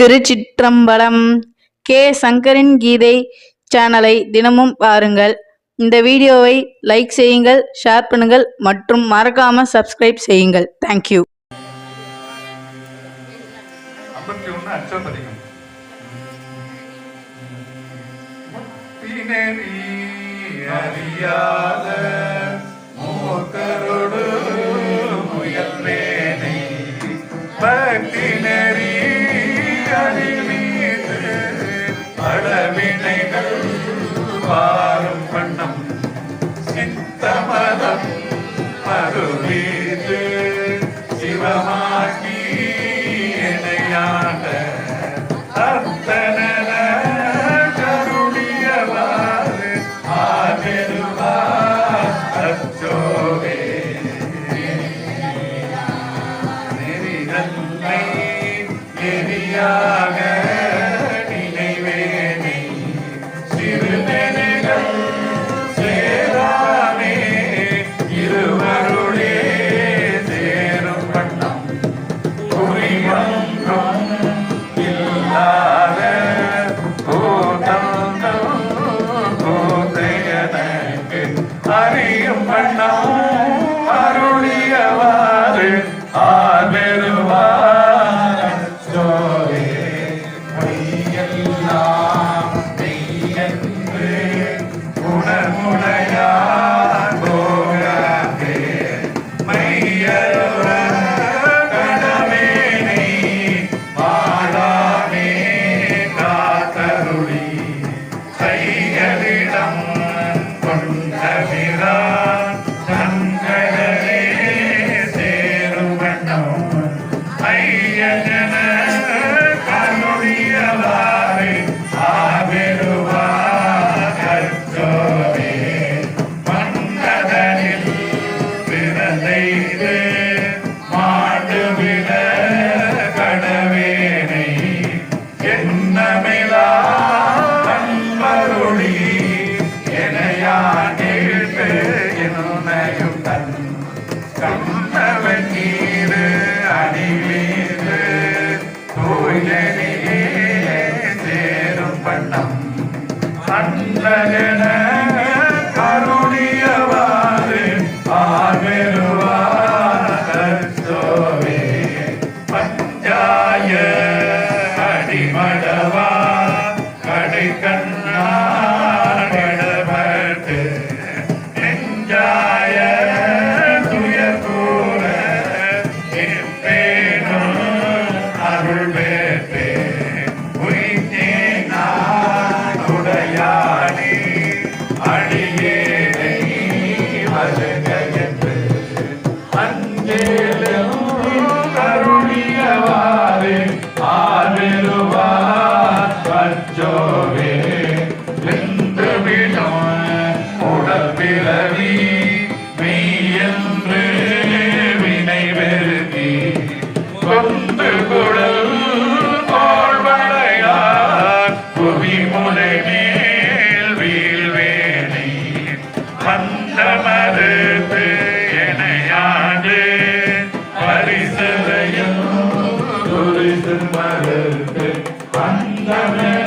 திருச்சிற்றம்பலம் K. சங்கரின் கீதை சேனலை தினமும் பாருங்கள். இந்த வீடியோவை லைக் செய்யுங்கள் ஷேர் பண்ணுங்கள் மற்றும் மறக்காமல் சப்ஸ்கிரைப் செய்யுங்கள். தேங்க்யூ அறியாத மூக்கரோ அறியும் கண்ணா கண்ணாய அடிமடவா கடை கண்ணாடப்பட்டு நெஞ்சாய துயர் கூற பேணும் அருள் பேட்டே உயிர் நான் உடையா கடலுக்கு வந்தவன்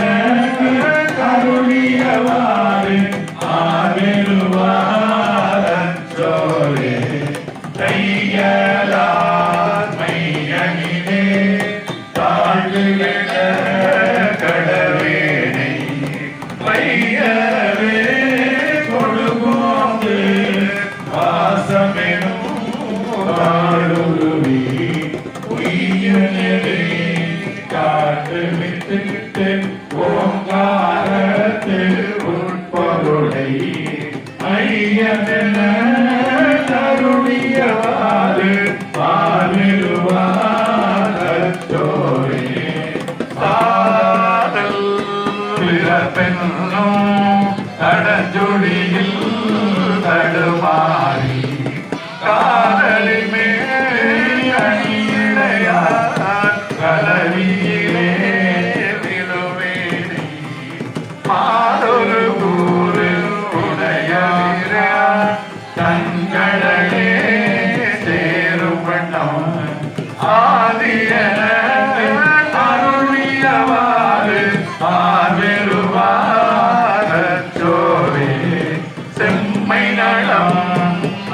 உம்மை நலம்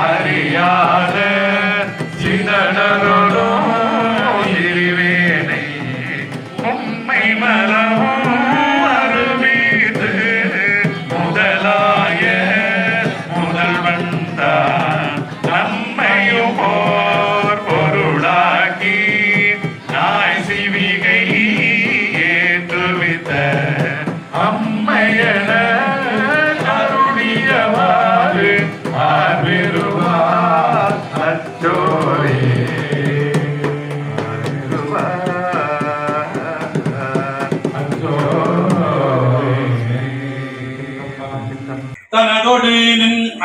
அறியாத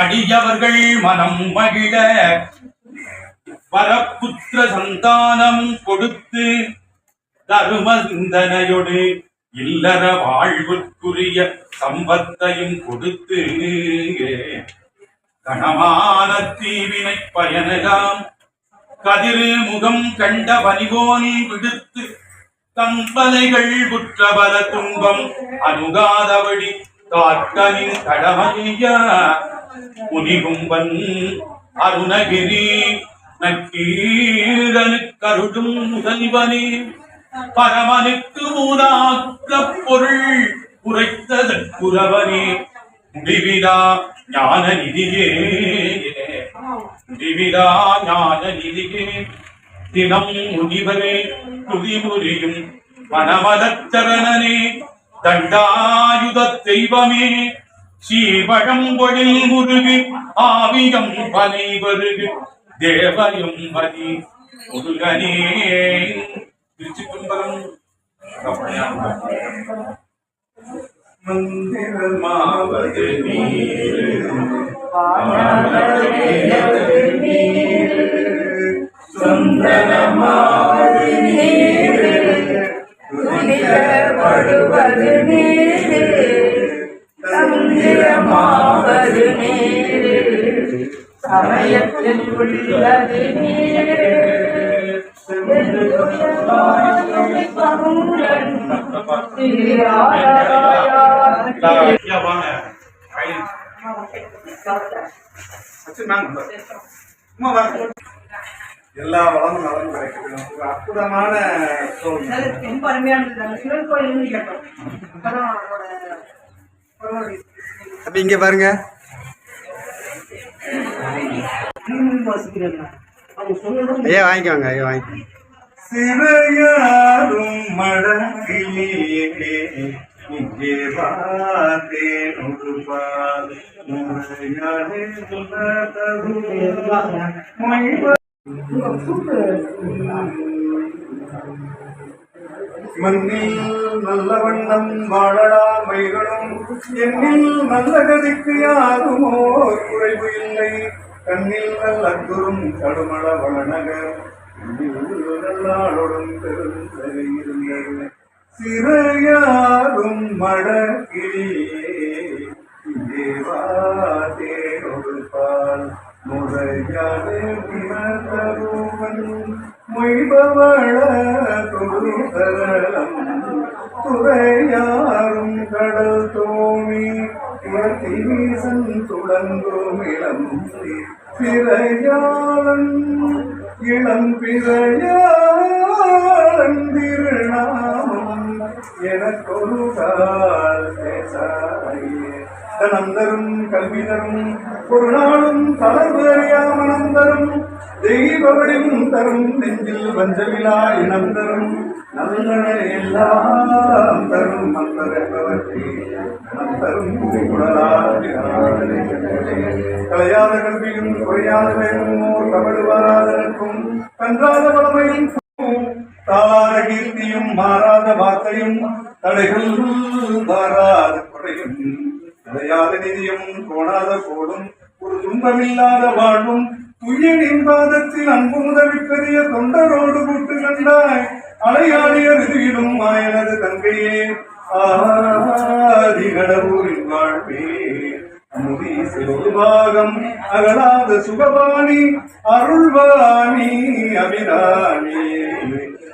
அடியவர்கள் மனம் மகிழ. வரப்புத்திர சந்தானம் கொடுத்து தருமந்தனையொடு இல்லற வாழ்வுக்குரிய சம்பத்தையும் கொடுத்து கனமான தீவினை பயனலாம் கதிர் முகம் கண்ட பனிபோல் விடுத்து தம்பலைகள் புற்றபல துன்பம் அணுகாதபடி காக்கனின் கடமையா. முனிகும்பன் அருணகிரி நக்கீரனு கருடும் முதல்வனே பரமனுக்கு மூலாக்க பொருள் உரைத்ததற்குறவனே முடிவிடா ஞான நிதியே. முடிவிடா ஞான நிதியே. தினம் முனிவரே துதிமுறியும் மனமலச்சரணனே தண்டாயுத தெய்வமே சீவழம்பொழில் முருகு ஆவியம் பனை வருகு. தேவயும் மதி முருகனே. திருச்சிற்றம்பலம். மந்திரமாவது நீர். எல்லா வளமும் நலன் கிடைக்கணும் ஒரு அற்புதமான ரொம்ப அருமையானது சிவன் கோயில் கேட்டோம். இங்க பாருங்க. ஐயா வாங்கிக்கோங்க ஐயா வாங்கிக்கோங்க. சிவையாரும் மடக்கிலே இங்கே பார்த்தேன் ஒரு பால். முறையானே மண்ணில் நல்ல வண்ணம் வாழடா மைகளும். எண்ணில் நல்ல கதிக்கு யாருமோ குறைவு இல்லை. கண்ணில் நல்ல குறும் கடுமள வளநகர். நல்லாளோடும் சிறையாரும் மடக்கிலே தேவாதேனொரு பால். முறையானே தருவன் மொய்பவள துருதலம் துறையாரும் கடல் தோணி துளங்கும் இளம். சிறையாளன் இளம் பிறையாளன் திருநாமம் எனக்கொரு கால் தனம் தரும் கல்வி தரும் ஒரு நாளும் தளர்வு அறியாமணம் தரும் தெய்வ தரும் நெஞ்சில் வஞ்சமிலா இனம் தரும் நல்ல எல்லாம் தரும் மந்தரவற்றி மனம் தரும் கலையாத கல்வியும் குறையாத வேணுமோ ஓர் கபடு கன்றாத வளமையும் தாளார கீர்த்தியும் மாறாத வார்த்தையும் தடைகள் வாராத குறையும். நிலையாத நிதியும் கோணாத போடும் ஒரு துன்பமில்லாத வாழ்வும் துய்யனின் பாதத்தில் அன்பு உதவி பெரிய தொண்டரோடு கூட்டு கண்டாய். அலையாடிய ரிதுவிலும் மாயனது தங்கையே. ஆதி கடவுரின் வாழ்வே. அமுதி சிறுபாகம் அகலாத சுகபாணி அருள்வாணி அபிராணி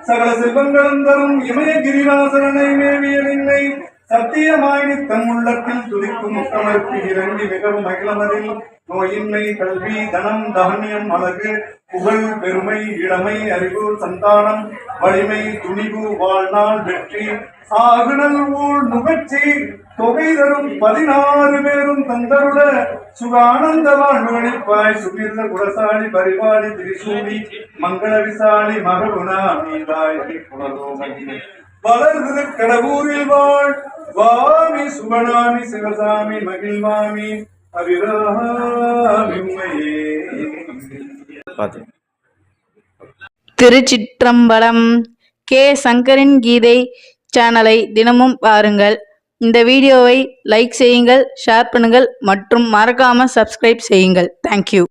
சகல செல்வங்களும் தரும் இமய கிரிவாசனை மேவிய நின்னை சத்தியமாயினி தன் உள்ளத்தில் துதிக்கும் முக்கமருக்கு இறங்கி மிகவும் மகிழமதில் நோயின்மை கல்வி தனம் தானியம் அழகு புகழ் பெருமை இளமை அறிவு சந்தானம் வலிமை துணிவு வாழ்நாள் வெற்றி ஆகுணல் ஊழ் நுகர்ச்சி தொகை தரும் பதினாறு பேரும் தந்தருள சுகானந்த வாழ்வழிப்பாய் சுகிர்ந்த குலசாலி பரிபாலி திரிசூலி மங்கள விசாலி மககுணா மீதாய் புனரோமணி வளர்ந்து கடவுரில் வாழ். வாமி சுபனாமி சிவசாமி மகிழ்வாமி. திருச்சிற்றம்பலம் கே சங்கரின் கீதை சேனலை தினமும் பாருங்கள். இந்த வீடியோவை லைக் செய்யுங்கள் ஷேர் பண்ணுங்கள் மற்றும் மறக்காமல் சப்ஸ்கிரைப் செய்யுங்கள். தேங்க்யூ